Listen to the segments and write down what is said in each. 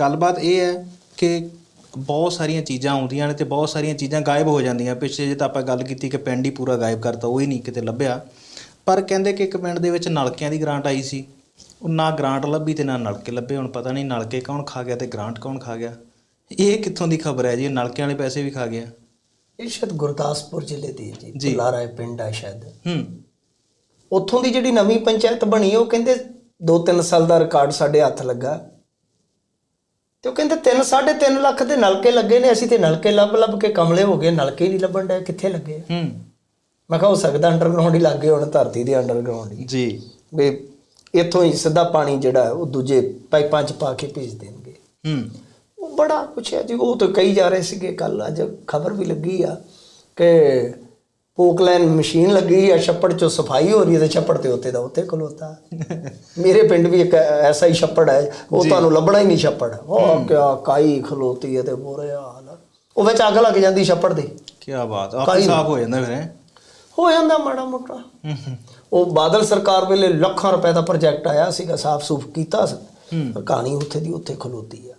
ਗੱਲਬਾਤ ਇਹ ਹੈ ਕਿ ਬਹੁਤ ਸਾਰੀਆਂ ਚੀਜ਼ਾਂ ਆਉਂਦੀਆਂ ਨੇ ਤੇ ਬਹੁਤ ਸਾਰੀਆਂ ਚੀਜ਼ਾਂ ਗਾਇਬ ਹੋ ਜਾਂਦੀਆਂ। ਪਿੱਛੇ ਜੇ ਤਾਂ ਆਪਾਂ ਗੱਲ ਕੀਤੀ ਕਿ ਪਿੰਡ ਹੀ ਪੂਰਾ ਗਾਇਬ ਕਰਤਾ ਉਹ ਹੀ ਨਹੀਂ ਕਿਤੇ ਲੱਭਿਆ। ਪਰ ਕਹਿੰਦੇ ਕਿ ਇੱਕ ਪਿੰਡ ਦੇ ਵਿੱਚ ਨਲਕਿਆਂ ਦੀ ਗ੍ਰਾਂਟ ਆਈ ਸੀ। ਉਹ ਨਾ ਗ੍ਰਾਂਟ ਲੱਭੀ ਤੇ ਨਾ ਨਲਕੇ ਲੱਭੇ ਹੁਣ ਪਤਾ ਨਹੀਂ ਨਲਕੇ ਕੌਣ ਖਾ ਗਿਆ ਤੇ ਗ੍ਰਾਂਟ ਕੌਣ ਖਾ ਗਿਆ। ਇਹ ਕਿੱਥੋਂ ਦੀ ਖਬਰ ਹੈ ਜੀ? ਨਲਕਿਆਂ ਵਾਲੇ ਪੈਸੇ ਵੀ ਖਾ ਗਿਆ। ਇਹ ਸ਼ਾਇਦ ਗੁਰਦਾਸਪੁਰ ਜ਼ਿਲ੍ਹੇ ਦੀ ਹੈ ਜੀ। ਹੈ ਪਿੰਡ ਹੈ ਸ਼ਾਇਦ। ਹੂੰ। ਉੱਥੋਂ ਦੀ ਜਿਹੜੀ ਨਵੀਂ ਪੰਚਾਇਤ ਬਣੀ ਉਹ ਕਹਿੰਦੇ 2-3 ਸਾਲ ਦਾ ਰਿਕਾਰਡ ਸਾਡੇ ਹੱਥ ਲੱਗਾ। ਤੇ ਉਹ ਕਹਿੰਦੇ 3 3.5 ਲੱਖ ਦੇ ਨਲਕੇ ਲੱਗੇ ਨੇ ਅਸੀਂ ਤੇ ਨਲਕੇ ਲੱਭ ਲੱਭ ਕੇ ਕਮਲੇ ਹੋ ਗਏ ਨਲਕੇ ਹੀ ਨਹੀਂ ਲੱਭਣ ਡਏ ਕਿੱਥੇ ਲੱਗੇ? ਹੂੰ। ਮੈਂ ਕਿਹਾ ਹੋ ਸਕਦਾ ਅੰਡਰਗਰਾਉਂਡ ਹੀ ਲੱਗੇ ਹੋਣ ਧਰਤੀ ਦੇ ਅੰਡਰਗਰਾਉਂਡ ਹੀ। ਜੀ। ਵੀ ਇੱਥੋਂ ਹੀ ਸਿੱਧਾ ਪਾਣੀ ਜਿਹੜਾ ਹੈ ਉਹ ਦੂਜੇ ਪਾਈਪਾਂ 'ਚ ਪਾ ਕੇ ਭੇਜ ਦੇਣਗੇ। ਹੂੰ। ਉਹ ਬੜਾ ਪੁੱਛਿਆ ਜੀ ਉਹ ਤਾਂ ਕਈ ਜਾ ਰਹੇ ਸੀਗੇ ਕੱਲ ਅੱਜ ਖਬਰ ਵੀ ਲੱਗੀ ਆ ਕਿ ਪੋਕਲੈਨ ਮਸ਼ੀਨ ਲੱਗੀ ਆ ਛੱਪੜ 'ਚੋਂ ਸਫ਼ਾਈ ਹੋ ਰਹੀ ਹੈ ਤੇ ਛੱਪੜ ਤੇ ਉੱਤੇ ਦਾ ਉੱਤੇ ਖਲੋਤਾ। ਮੇਰੇ ਪਿੰਡ ਵੀ ਇੱਕ ਐਸਾ ਹੀ ਛੱਪੜ ਹੈ ਉਹ ਤੁਹਾਨੂੰ ਲੱਭਣਾ ਹੀ ਨਹੀਂ ਛੱਪੜ। ਉਹ ਕਿਆ ਕਾਈ ਖਲੋਤੀ ਹੈ ਤੇ ਬੁਰੇ ਹਾਲ। ਉਹ ਵਿੱਚ ਅੱਗ ਲੱਗ ਜਾਂਦੀ ਛੱਪੜ ਦੀ। ਕੀ ਬਾਤ ਆਪੇ ਸਾਫ਼ ਹੋ ਜਾਂਦਾ ਫਿਰ ਹੈਂ? ਜਾਂਦਾ ਮਾੜਾ ਮੋਟਾ। ਉਹ ਬਾਦਲ ਸਰਕਾਰ ਵੇਲੇ ਲੱਖਾਂ ਰੁਪਏ ਦਾ ਪ੍ਰੋਜੈਕਟ ਆਇਆ ਸੀਗਾ ਸਾਫ਼ ਸੂਫ ਕੀਤਾ ਸੀ। ਹੂੰ। ਪਰ ਕਹਾਣੀ ਉੱਥੇ ਦੀ ਉੱਥੇ ਖਲੋਤੀ ਆ।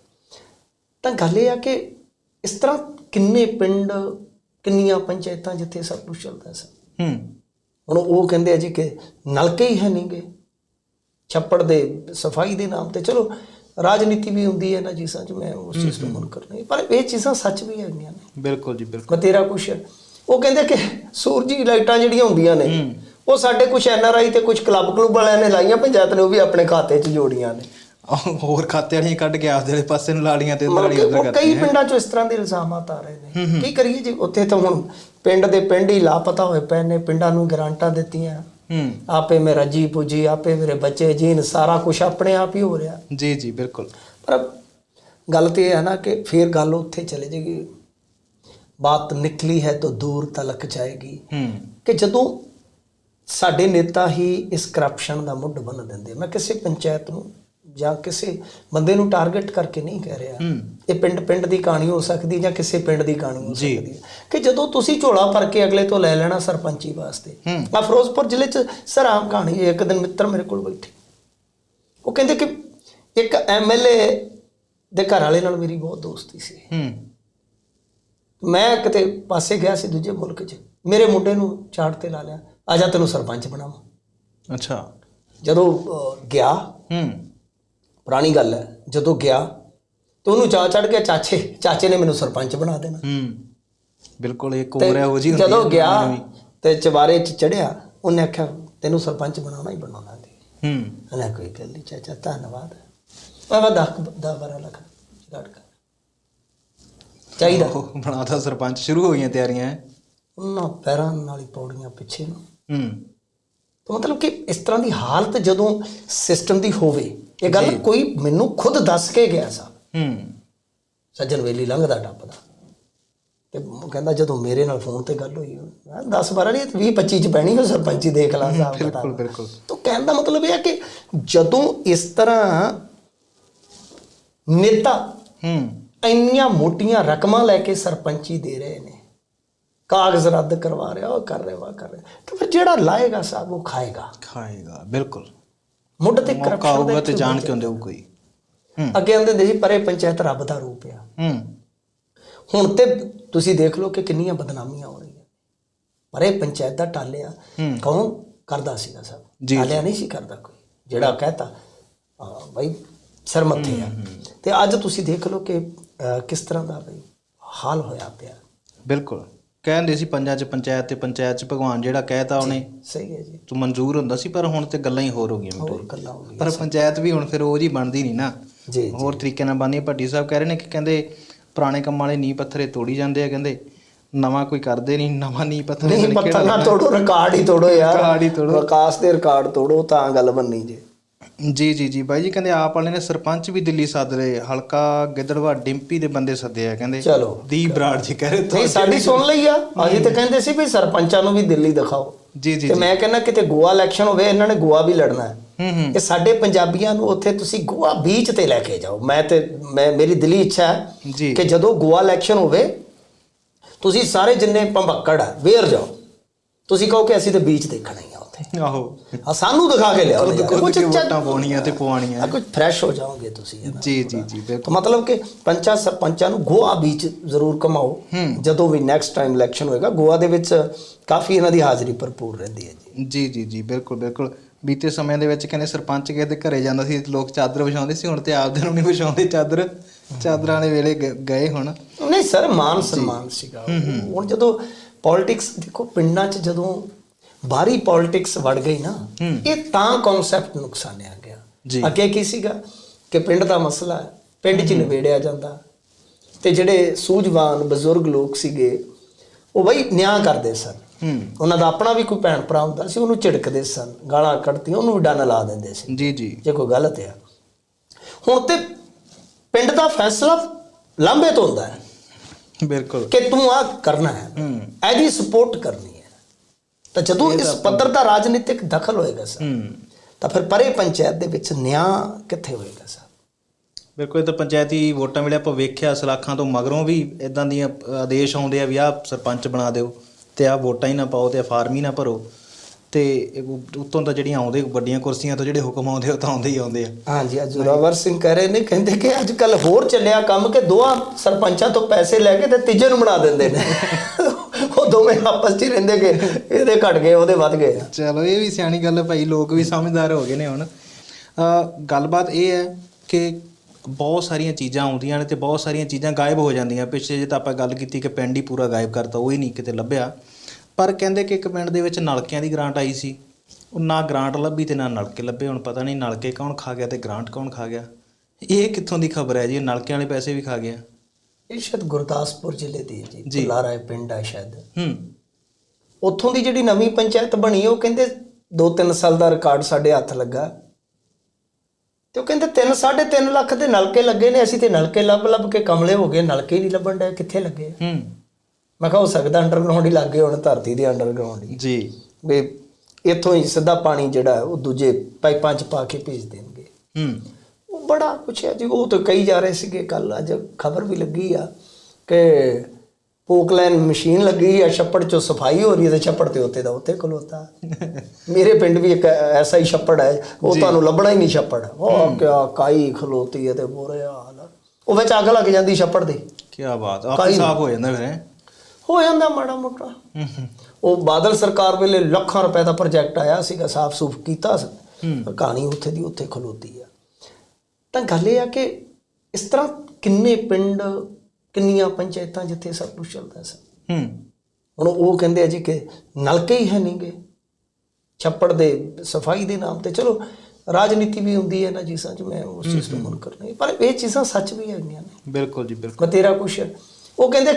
ਤਾਂ ਗੱਲ ਇਹ ਆ ਕਿ ਇਸ ਤਰ੍ਹਾਂ ਕਿੰਨੇ ਪਿੰਡ ਕਿੰਨੀਆਂ ਪੰਚਾਇਤਾਂ ਜਿੱਥੇ ਸਭ ਕੁਝ ਚੱਲਦਾ ਸੀ। ਹੂੰ। ਹੁਣ ਉਹ ਕਹਿੰਦੇ ਆ ਜੀ ਕਿ ਨਲਕੇ ਹੀ ਹੈ ਨਹੀਂਗੇ ਛੱਪੜ ਦੇ ਸਫ਼ਾਈ ਦੇ ਨਾਮ ਤੇ। ਚਲੋ ਰਾਜਨੀਤੀ ਵੀ ਹੁੰਦੀ ਹੈ ਨਾ ਚੀਜ਼ਾਂ 'ਚ ਮੈਂ ਉਸ ਚੀਜ਼ ਨੂੰ ਮਨ ਕਰਨੀ ਪਰ ਇਹ ਚੀਜ਼ਾਂ ਸੱਚ ਵੀ ਹੈਗੀਆਂ ਨੇ। ਬਿਲਕੁਲ ਜੀ ਬਿਲਕੁਲ। ਬਤੇਰਾ ਕੁਛ। ਉਹ ਕਹਿੰਦੇ ਕਿ ਸੂਰਜੀ ਲਾਈਟਾਂ ਜਿਹੜੀਆਂ ਹੁੰਦੀਆਂ ਨੇ। ਉਹ ਸਾਡੇ ਕੁਝ ਐਨਆਰਆਈ ਤੇ ਕੁਝ ਕਲੱਬ ਕਲੂਬ ਵਾਲਿਆਂ ਨੇ ਲਾਈਆਂ ਪੰਚਾਇਤ ਨੇ ਉਹ ਵੀ ਆਪਣੇ ਖਾਤੇ 'ਚ ਜੋੜੀਆਂ ਨੇ। ਹੋਰ ਖਾਤੇ ਵਾਲੀਆਂ ਕੱਢ ਕੇ ਆਪਦੇ ਵਾਲੇ ਪਾਸੇ ਨੂੰ ਲਾ ਲੀਆਂ ਤੇ ਇਧਰ ਵਾਲੀ ਉਧਰ ਕਰਤੀ ਕਈ ਪਿੰਡਾਂ 'ਚੋਂ ਇਸ ਤਰ੍ਹਾਂ ਦੇ ਇਲਜ਼ਾਮਾਤ ਆ ਰਹੇ ਨੇ। ਕੀ ਕਰੀਏ ਜੀ? ਉੱਥੇ ਤਾਂ ਹੁਣ ਪਿੰਡ ਦੇ ਪਿੰਡ ਹੀ ਲਾਪਤਾ ਹੋਏ ਪਏ ਨੇ ਪਿੰਡਾਂ ਨੂੰ ਗਰਾਂਟਾਂ ਦਿੱਤੀਆਂ। ਹੂੰ। ਆਪੇ ਮੇਰਾ ਜੀ ਪੁੱਜੀ ਆਪੇ ਮੇਰੇ ਬੱਚੇ ਜੀਨ ਸਾਰਾ ਕੁਝ ਆਪਣੇ ਆਪ ਹੀ ਹੋ ਰਿਹਾ। ਜੀ ਜੀ ਬਿਲਕੁਲ। ਪਰ ਗੱਲ ਤੇ ਇਹ ਹੈ ਨਾ ਕਿ ਫਿਰ ਗੱਲ ਉੱਥੇ ਚਲੇ ਜਾਏਗੀ। ਬਾਤ ਨਿਕਲੀ ਹੈ ਤਾਂ ਦੂਰ ਤਲਕ ਜਾਏਗੀ। ਹੂੰ। ਕਿ ਜਦੋਂ ਸਾਡੇ ਨੇਤਾ ਹੀ ਇਸ ਕਰਪਸ਼ਨ ਦਾ ਮੁੱਢ ਬਣ ਦਿੰਦੇ ਮੈਂ ਕਿਸੇ ਪੰਚਾਇਤ ਨੂੰ ਜਾਂ ਕਿਸੇ ਬੰਦੇ ਨੂੰ ਟਾਰਗੇਟ ਕਰਕੇ ਨਹੀਂ ਕਹਿ ਰਿਹਾ। ਇਹ ਪਿੰਡ ਪਿੰਡ ਦੀ ਕਹਾਣੀ ਹੋ ਸਕਦੀ ਜਾਂ ਕਿਸੇ ਪਿੰਡ ਦੀ ਕਹਾਣੀ ਹੋ। ਸਕਦੀ ਹੈ। ਕਿ ਜਦੋਂ ਤੁਸੀਂ ਝੋਲਾ ਭਰ ਕੇ ਅਗਲੇ ਤੋਂ ਲੈ ਲੈਣਾ ਸਰਪੰਚੀ ਵਾਸਤੇ। ਆ ਫਿਰੋਜ਼ਪੁਰ ਜ਼ਿਲ੍ਹੇ 'ਚ ਸਰ ਆਮ ਕਹਾਣੀ ਹੈ। ਇੱਕ ਦਿਨ ਮਿੱਤਰ ਮੇਰੇ ਕੋਲ ਬੈਠੇ। ਉਹ ਕਹਿੰਦੇ ਕਿ ਇੱਕ ਐਮਐਲਏ ਦੇ ਘਰ ਵਾਲੇ ਨਾਲ ਮੇਰੀ ਬਹੁਤ ਦੋਸਤੀ ਸੀ। ਮੈਂ ਕਿਤੇ ਪਾਸੇ ਗਿਆ ਸੀ ਦੂਜੇ ਮੁਲਕ 'ਚ। ਮੇਰੇ ਮੁੰਡੇ ਨੂੰ ਚਾੜ ਤੇ ਲਾ ਲਿਆ। ਆ ਜਾ ਤੈਨੂੰ ਸਰਪੰਚ ਬਣਾਵਾਂ। ਅੱਛਾ। ਜਦੋਂ ਗਿਆ ਹੂੰ। ਪੁਰਾਣੀ ਗੱਲ ਹੈ ਜਦੋਂ ਗਿਆ ਤੇ ਉਹਨੂੰ ਚਾਹ ਚੜ ਗਿਆ ਚਾਚੇ ਚਾਚੇ ਨੇ ਮੈਨੂੰ ਸਰਪੰਚ ਬਣਾ ਦੇਣਾ। ਹੂੰ ਬਿਲਕੁਲ ਇਹ ਤੇ ਕੋਮਰ ਇਹੋ ਜੀ ਹੁੰਦੀ ਜਦੋਂ ਹੈ ਗਿਆ। ਤੇ ਚਵਾਰੇ 'ਚ ਚੜਿਆ ਉਹਨੇ ਆਖਿਆ ਤੈਨੂੰ ਸਰਪੰਚ ਬਣਾਉਣਾ ਹੀ ਬਣਾਉਣਾ ਦੀ ਹੂੰ। ਉਹਨੇ ਕੋਈ ਗੱਲ ਨਹੀਂ ਚਾਚਾ ਧੰਨਵਾਦ ਮੈਂ ਵਾ ਦਸ ਦਾ ਬਾਰਾਂ ਲੱਖ ਜਗਾੜ ਕਰ। ਚਾਹੀਦਾ। ਉਹ ਬਣਾਤਾ ਸਰਪੰਚ ਸ਼ੁਰੂ ਹੋ ਗਈਆਂ ਤਿਆਰੀਆਂ ਹੈਂ? ਉਹਨਾਂ ਪੈਰਾਂ ਨਾਲ ਹੀ ਪੌੜੀਆਂ ਪਿੱਛੇ ਨੂੰ। ਹੂੰ। ਤਾਂ ਮਤਲਬ ਕਿ ਇਸ ਤਰ੍ਹਾਂ ਦੀ ਹਾਲਤ ਜਦੋਂ ਸਿਸਟਮ ਦੀ ਹੋਵੇ ਇਹ ਗੱਲ ਕੋਈ ਮੈਨੂੰ ਖੁਦ ਦੱਸ ਕੇ ਗਿਆ ਸਾ। ਹੂੰ। ਸੱਜਣ ਵੇਲੀ ਲੰਘਦਾ ਟੱਪਦਾ ਤੇ ਕਹਿੰਦਾ ਜਦੋਂ ਮੇਰੇ ਨਾਲ ਫੋਨ ਤੇ ਗੱਲ ਹੋਈ ਮੈਂ 10 12 ਨਹੀਂ 20 25 ਚ ਪੈਣੀ ਹੋ ਸਰਪੰਚੀ ਦੇਖ ਲਾ ਸਾਹਿਬ ਬਿਲਕੁਲ ਬਿਲਕੁਲ। ਤਾਂ ਕਹਿਣ ਦਾ ਮਤਲਬ ਇਹ ਹੈ ਕਿ ਜਦੋਂ ਇਸ ਤਰ੍ਹਾਂ ਨੇਤਾ ਹੂੰ। ਇੰਨੀਆਂ ਮੋਟੀਆਂ ਰਕਮਾਂ ਲੈ ਕੇ ਸਰਪੰਚੀ ਦੇ ਰਹੇ ਨੇ ਕਾਗਜ਼ ਰੱਦ ਕਰਵਾ ਰਿਹਾ ਉਹ ਕਰ ਰਿਹਾ ਵਾ ਕਰ ਰਿਹਾ ਤਾਂ ਫਿਰ ਜਿਹੜਾ ਲਾਏਗਾ ਸਾਹਿਬ ਉਹ ਖਾਏਗਾ। ਖਾਏਗਾ ਬਿਲਕੁਲ। ਮੁੱਢ ਤੇ ਮੌਕਾ ਕਰਪਸ਼ਨ ਆਊਗਾ ਤੇ ਜਾਣ ਕਿਉਂ ਦੇਊ ਕੋਈ? ਹੂੰ। ਅੱਗੇ ਹੁੰਦੇ ਸੀ ਪਰੇ ਪੰਚਾਇਤ ਰੱਬ ਦਾ ਰੂਪ ਆ। ਹੂੰ। ਹੁਣ ਤੇ ਤੁਸੀਂ ਦੇਖ ਲਓ ਕਿ ਕਿੰਨੀਆਂ ਬਦਨਾਮੀਆਂ ਹੋ ਰਹੀਆਂ ਪਰੇ ਪੰਚਾਇਤ ਦਾ ਟਾਲਿਆ ਹੂੰ। ਕੌਣ ਕਰਦਾ ਸੀਗਾ ਸਭ? ਜੀ, ਟਾਲਿਆ ਨਹੀਂ ਸੀ ਕਰਦਾ ਕੋਈ ਜਿਹੜਾ ਕਹਤਾ ਬਈ ਸਿਰ ਮੱਥੇ ਆ। ਤੇ ਅੱਜ ਤੁਸੀਂ ਦੇਖ ਲਓ ਕਿ ਅਹ, ਕਿਸ ਤਰ੍ਹਾਂ ਦਾ ਬਈ ਹਾਲ ਹੋਇਆ ਪਿਆ। ਬਿਲਕੁਲ। ਕਹਿੰਦੇ ਸੀ ਪੰਜਾਂ ਚ ਪੰਚਾਇਤ ਤੇ ਪੰਚਾਇਤ ਚ ਭਗਵਾਨ ਜਿਹੜਾ ਕਹਿਤਾ ਉਹਨੇ। ਸਹੀ ਹੈ ਜੀ। ਤੂੰ ਮਨਜ਼ੂਰ ਹੁੰਦਾ ਸੀ ਪਰ ਹੁਣ ਤੇ ਗੱਲਾਂ ਹੀ ਹੋਰ ਹੋ ਗਈਆਂ ਹੋਰ ਮਿੱਟੂ ਗੱਲਾਂ ਹੋ ਗਈਆਂ ਪਰ ਪੰਚਾਇਤ ਵੀ ਹੁਣ ਫਿਰ ਉਹ ਜੀ ਬਣਦੀ ਨਹੀਂ ਨਾ। ਜੀ ਹੋਰ ਤਰੀਕੇ ਨਾਲ ਬਣਦੀ ਹੈ। ਭੱਟੀ ਸਾਹਿਬ ਕਹਿ ਰਹੇ ਨੇ ਕਿ ਕਹਿੰਦੇ ਪੁਰਾਣੇ ਕੰਮਾਂ ਵਾਲੇ ਨੀਂਹ ਪੱਥਰੇ ਤੋੜੀ ਜਾਂਦੇ ਆ ਕਹਿੰਦੇ ਨਵਾਂ ਕੋਈ ਕਰਦੇ ਨਹੀਂ ਨਵਾਂ ਨੀਂਹ ਪੱਥਰੇ ਨਹੀਂ ਪੱਥਰ ਨਾ ਤੋੜੋ ਰਿਕਾਰਡ ਹੀ ਤੋੜੋ ਯਾਰ। ਰਿਕਾਰਡ ਹੀ ਤੋੜੋ। ਵਿਕਾਸ ਦੇ ਰਿਕਾਰਡ ਤੋੜੋ ਤਾਂ ਗੱਲ ਬੰਨੀ ਜੀ। ਜੀ ਜੀ ਜੀ। ਬਾਈ ਜੀ ਕਹਿੰਦੇ ਆਪ ਵਾਲੇ ਨੇ ਸਰਪੰਚ ਵੀ ਦਿੱਲੀ ਸੱਦ ਲਏ। ਹਲਕਾ ਗਿੱਦੜਵਾ ਡਿੰਪੀ ਦੇ ਬੰਦੇ ਸੱਦੇ ਆ ਕਹਿੰਦੇ ਚਲੋ। ਦੀ ਬਰਾੜ ਜੀ ਕਹਿ ਰਹੇ ਨਹੀਂ ਸਾਡੀ ਸੁਣ ਲਈ ਆ। ਅਸੀਂ ਤਾਂ ਕਹਿੰਦੇ ਸੀ ਵੀ ਸਰਪੰਚਾਂ ਨੂੰ ਵੀ ਦਿੱਲੀ ਦਿਖਾਓ। ਜੀ ਜੀ ਤੇ ਮੈਂ ਕਹਿੰਦਾ ਕਿਤੇ ਗੋਆ ਇਲੈਕਸ਼ਨ ਹੋਵੇ ਇਹਨਾਂ ਨੇ ਗੋਆ ਵੀ ਲੜਨਾ ਹੈ। ਹੂੰ ਹੂੰ। ਇਹ ਸਾਡੇ ਪੰਜਾਬੀਆਂ ਨੂੰ ਉੱਥੇ ਤੁਸੀਂ ਗੋਆ ਬੀਚ ਤੇ ਲੈ ਕੇ ਜਾਓ। ਮੈਂ ਤੇ ਮੈਂ ਮੇਰੀ ਦਿਲੀ ਇੱਛਾ ਹੈ ਕਿ ਜਦੋਂ ਗੋਆ ਇਲੈਕਸ਼ਨ ਹੋਵੇ ਤੁਸੀਂ ਸਾਰੇ ਜਿੰਨੇ ਭੰਬੱਕੜ ਆ ਵੇਰ ਜਾਓ। ਤੁਸੀਂ ਕਹੋ ਕਿ ਅਸੀਂ ਤੇ ਬੀਚ ਦੇਖਣਾ ਹੀ ਆ ਉੱਥੇ। ਆਹੋ। ਆ ਸਾਨੂੰ ਦਿਖਾ ਕੇ ਲਿਆਓ। ਖੁਦ ਯਾਰ, ਖੁਦ ਕੁਛ ਕੇ ਚੱਜ- ਵੋਟਾਂ ਪਾਉਣੀਆਂ ਤੇ ਪਵਾਉਣੀਆਂ। ਕੁਝ ਫਰੈਸ਼ ਹੋ ਜਾਓਗੇ ਤੁਸੀਂ। ਜੀ ਜੀ ਜੀ ਬਿਲਕੁਲ। ਮਤਲਬ ਕਿ ਪੰਚਾਂ ਸਰਪੰਚਾਂ ਨੂੰ ਗੋਆ ਬੀਚ ਜ਼ਰੂਰ ਕਮਾਓ ਜਦੋਂ ਵੀ ਨੈਕਸਟ ਟਾਈਮ ਇਲੈਕਸ਼ਨ ਹੋਏਗਾ ਗੋਆ ਦੇ ਵਿੱਚ ਕਾਫੀ ਇਹਨਾਂ ਦੀ ਹਾਜ਼ਰੀ ਭਰਪੂਰ ਰਹਿੰਦੀ ਹੈ ਜੀ। ਜੀ ਜੀ ਜੀ ਬਿਲਕੁਲ ਬਿਲਕੁਲ। ਬੀਤੇ ਸਮੇਂ ਦੇ ਵਿੱਚ ਕਹਿੰਦੇ ਸਰਪੰਚ ਕਿਸੇ ਦੇ ਘਰੇ ਜਾਂਦਾ ਸੀ ਲੋਕ ਚਾਦਰ ਵਿਛਾਉਂਦੇ ਸੀ ਹੁਣ ਤੇ ਆਪਦੇ ਨੂੰ ਨਹੀਂ ਵਿਛਾਉਂਦੇ ਚਾਦਰ। ਚਾਦਰਾਂ ਵਾਲੇ ਵੇਲੇ ਗਏ ਹੁਣ। ਨਹੀਂ ਸਰ ਮਾਨ ਸਨਮਾਨ ਸੀਗਾ। ਹੁਣ ਜਦੋਂ ਪੋਲਿਟਿਕਸ ਦੇਖੋ ਪਿੰਡਾਂ 'ਚ ਜਦੋਂ ਬਾਹਰੀ ਪੋਲਿਟਿਕਸ ਵੜ ਗਈ ਨਾ ਇਹ ਤਾਂ ਕਨਸੈਪਟ ਨੁਕਸਾਨਿਆ ਗਿਆ। ਅੱਗੇ ਕੀ ਸੀਗਾ ਕਿ ਪਿੰਡ ਦਾ ਮਸਲਾ ਹੈ ਪਿੰਡ 'ਚ ਨਿਬੇੜਿਆ ਜਾਂਦਾ। ਤੇ ਜਿਹੜੇ ਸੂਝਵਾਨ ਬਜ਼ੁਰਗ ਲੋਕ ਸੀਗੇ ਉਹ ਬਈ ਨਿਆਂ ਕਰਦੇ ਸਨ। ਉਹਨਾਂ ਦਾ ਆਪਣਾ ਵੀ ਕੋਈ ਭੈਣ ਭਰਾ ਹੁੰਦਾ ਸੀ ਉਹਨੂੰ ਝਿੜਕਦੇ ਸਨ ਗਾਲਾਂ ਕੱਢਦੀਆਂ ਉਹਨੂੰ ਵੀ ਡੰਨ ਲਾ ਦਿੰਦੇ ਸੀ। ਜੀ ਜੀ। ਜੇ ਕੋਈ ਗਲਤ ਆ। ਹੁਣ ਤੇ ਪਿੰਡ ਦਾ ਫੈਸਲਾ ਲਾਂਬੇ ਤੋਂ ਹੁੰਦਾ ਹੈ। ਬਿਲਕੁਲ। ਕਿ ਤੂੰ ਆ ਕਰਨਾ ਹੈ ਇਹਦੀ ਸਪੋਰਟ ਕਰਨੀ ਹੈ। ਤਾਂ ਜਦੋਂ ਇਸ ਪੱਧਰ ਦਾ ਰਾਜਨੀਤਿਕ ਦਖਲ ਹੋਏਗਾ ਸਰ ਤਾਂ ਫਿਰ ਪਰੇ ਪੰਚਾਇਤ ਦੇ ਵਿੱਚ ਨਿਆਂ ਕਿੱਥੇ ਹੋਏਗਾ ਸਰ? ਬਿਲਕੁਲ ਇਹ ਤਾਂ ਪੰਚਾਇਤੀ ਵੋਟਾਂ ਵੇਲੇ ਆਪਾਂ ਵੇਖਿਆ ਸਲਾਖਾਂ ਤੋਂ ਮਗਰੋਂ ਵੀ ਇਦਾਂ ਦੀਆਂ ਆਦੇਸ਼ ਆਉਂਦੇ ਆ ਵੀ ਆਹ ਸਰਪੰਚ ਬਣਾ ਦਿਓ ਤੇ ਆਹ ਵੋਟਾਂ ਹੀ ਨਾ ਪਾਓ ਤੇ ਫਾਰਮ ਹੀ ਨਾ ਭਰੋ। ਤੇ ਉੱਤੋਂ ਤਾਂ ਜਿਹੜੀਆਂ ਆਉਂਦੇ ਵੱਡੀਆਂ ਕੁਰਸੀਆਂ ਤੋਂ ਜਿਹੜੇ ਹੁਕਮ ਆਉਂਦੇ ਉਹ ਤਾਂ ਆਉਂਦੇ ਹੀ ਆਉਂਦੇ ਆ। ਹਾਂਜੀ ਅੱਜ ਜ਼ੋਰਾਵਰ ਸਿੰਘ ਕਹਿ ਰਹੇ ਨੇ ਕਹਿੰਦੇ ਕਿ ਅੱਜ ਕੱਲ ਹੋਰ ਚੱਲਿਆ ਕੰਮ ਕਿ ਦੋਹਾਂ ਸਰਪੰਚਾਂ ਤੋਂ ਪੈਸੇ ਲੈ ਕੇ ਤੇ ਤੀਜੇ ਨੂੰ ਬਣਾ ਦਿੰਦੇ ਨੇ। ਉਹ ਦੋਵੇਂ ਆਪਸ 'ਚ ਹੀ ਰਹਿੰਦੇ ਕਿ ਇਹਦੇ ਘਟ ਗਏ ਉਹਦੇ ਵੱਧ ਗਏ ਚਲੋ ਇਹ ਵੀ ਸਿਆਣੀ ਗੱਲ ਹੈ ਭਾਈ ਲੋਕ ਵੀ ਸਮਝਦਾਰ ਹੋ ਗਏ ਨੇ ਹੁਣ। ਅ ਗੱਲਬਾਤ ਇਹ ਹੈ ਕਿ ਬਹੁਤ ਸਾਰੀਆਂ ਚੀਜ਼ਾਂ ਆਉਂਦੀਆਂ ਨੇ ਤੇ ਬਹੁਤ ਸਾਰੀਆਂ ਚੀਜ਼ਾਂ ਗਾਇਬ ਹੋ ਜਾਂਦੀਆਂ। ਪਿੱਛੇ ਜੇ ਤਾਂ ਆਪਾਂ ਗੱਲ ਕੀਤੀ ਕਿ ਪਿੰਡ ਹੀ ਪੂਰਾ ਗਾਇਬ ਕਰਤਾ ਉਹ ਹੀ ਨਹੀਂ ਕਿਤੇ ਲੱਭਿਆ। ਪਰ ਕਹਿੰਦੇ ਕਿ ਇੱਕ ਪਿੰਡ ਦੇ ਵਿੱਚ ਨਲਕਿਆਂ ਦੀ ਗ੍ਰਾਂਟ ਆਈ ਸੀ। ਉਹ ਨਾ ਗ੍ਰਾਂਟ ਲੱਭੀ ਤੇ ਨਾ ਨਲਕੇ ਲੱਭੇ। ਹੁਣ ਪਤਾ ਨਹੀਂ ਨਲਕੇ ਕੌਣ ਖਾ ਗਿਆ ਤੇ ਗ੍ਰਾਂਟ ਕੌਣ ਖਾ ਗਿਆ। ਇਹ ਕਿੱਥੋਂ ਦੀ ਖਬਰ ਹੈ ਜੀ? ਨਲਕਿਆਂ ਵਾਲੇ ਪੈਸੇ ਵੀ ਖਾ ਗਿਆ ਇਹ ਸ਼ਾਇਦ ਗੁਰਦਾਸਪੁਰ ਜ਼ਿਲ੍ਹੇ ਦੀ ਹੈ ਜੀ। ਹੈ ਪਿੰਡ ਹੈ ਸ਼ਾਇਦ। ਹੂੰ। ਉੱਥੋਂ ਦੀ ਜਿਹੜੀ ਨਵੀਂ ਪੰਚਾਇਤ ਬਣੀ ਉਹ ਕਹਿੰਦੇ 2-3 ਸਾਲ ਦਾ ਰਿਕਾਰਡ ਸਾਡੇ ਹੱਥ ਲੱਗਾ। ਤੇ ਉਹ ਕਹਿੰਦੇ 3 3.5 ਲੱਖ ਦੇ ਨਲਕੇ ਲੱਗੇ ਨੇ। ਅਸੀਂ ਤੇ ਨਲਕੇ ਲੱਭ ਲੱਭ ਕੇ ਕਮਲੇ ਹੋ ਗਏ। ਨਲਕੇ ਨਹੀਂ ਲੱਭਣ ਡਏ। ਕਿੱਥੇ ਲੱਗੇ ਹੂੰ। ਮੈਂ ਕਿਹਾ ਹੋ ਸਕਦਾ ਅੰਡਰਗਰਾਉਂਡ ਹੀ ਲੱਗੇ ਹੋਣ ਧਰਤੀ ਦੇ ਅੰਡਰਗਰਾਉਂਡ ਹੀ। ਜੀ। ਵੀ ਇੱਥੋਂ ਹੀ ਸਿੱਧਾ ਪਾਣੀ ਜਿਹੜਾ ਹੈ ਉਹ ਦੂਜੇ ਪਾਈਪਾਂ 'ਚ ਪਾ ਕੇ ਭੇਜ ਦੇਣਗੇ। ਹੂੰ। ਉਹ ਬੜਾ ਪੁੱਛਿਆ ਜੀ ਉਹ ਤਾਂ ਕਈ ਜਾ ਰਹੇ ਸੀਗੇ ਕੱਲ ਅੱਜ ਖਬਰ ਵੀ ਲੱਗੀ ਆ ਕਿ ਪੋਕਲੈਨ ਮਸ਼ੀਨ ਲੱਗੀ ਆ ਛੱਪੜ ਚੋਂ ਸਫ਼ਾਈ ਹੋ ਰਹੀ ਹੈ ਤੇ ਛੱਪੜ ਤੇ ਉੱਤੇ ਦਾ ਉੱਤੇ ਖਲੋਤਾ। ਮੇਰੇ ਪਿੰਡ ਵੀ ਇੱਕ ਐਸਾ ਹੀ ਛੱਪੜ ਹੈ ਉਹ ਤੁਹਾਨੂੰ ਲੱਭਣਾ ਹੀ ਨਹੀਂ ਛੱਪੜ। ਉਹ ਕਿਆ ਕਾਈ ਖਲੋਤੀ ਹੈ ਤੇ ਬੁਰੇ ਹਾਲ। ਉਹ ਵਿੱਚ ਅੱਗ ਲੱਗ ਜਾਂਦੀ ਛੱਪੜ ਦੀ। ਕੀ ਬਾਤ ਆਪੇ ਸਾਫ਼ ਹੋ ਜਾਂਦਾ ਫਿਰ ਹੈਂ? ਜਾਂਦਾ ਮਾੜਾ ਮੋਟਾ। ਉਹ ਬਾਦਲ ਸਰਕਾਰ ਵੇਲੇ ਲੱਖਾਂ ਰੁਪਏ ਦਾ ਪ੍ਰੋਜੈਕਟ ਆਇਆ ਸੀਗਾ ਸਾਫ਼ ਸੂਫ ਕੀਤਾ ਕਹਾਣੀ ਉੱਥੇ ਦੀ ਉੱਥੇ ਖਲੋਤੀ ਆ। ਤਾਂ ਗੱਲ ਇਹ ਆ ਕਿ ਇਸ ਤਰ੍ਹਾਂ ਕਿੰਨੇ ਪਿੰਡ ਕਿੰਨੀਆਂ ਪੰਚਾਇਤਾਂ ਜਿੱਥੇ ਸਭ ਕੁਝ ਚੱਲਦਾ ਸੀ। ਹੂੰ। ਹੁਣ ਉਹ ਕਹਿੰਦੇ ਆ ਜੀ ਕਿ ਨਲਕੇ ਹੀ ਹੈ ਨਹੀਂਗੇ ਛੱਪੜ ਦੇ ਸਫ਼ਾਈ ਦੇ ਨਾਮ ਤੇ। ਚਲੋ ਰਾਜਨੀਤੀ ਵੀ ਹੁੰਦੀ ਹੈ ਨਾ ਚੀਜ਼ਾਂ 'ਚ ਮੈਂ ਉਸ ਚੀਜ਼ ਨੂੰ ਮੁਨਕਰ ਨਹੀਂ। ਪਰ ਇਹ ਚੀਜ਼ਾਂ ਸੱਚ ਵੀ ਹੈਗੀਆਂ ਨੇ। ਬਿਲਕੁਲ ਜੀ ਬਿਲਕੁਲ। ਬਤੇਰਾ ਕੁਛ। ਉਹ ਕਹਿੰਦੇ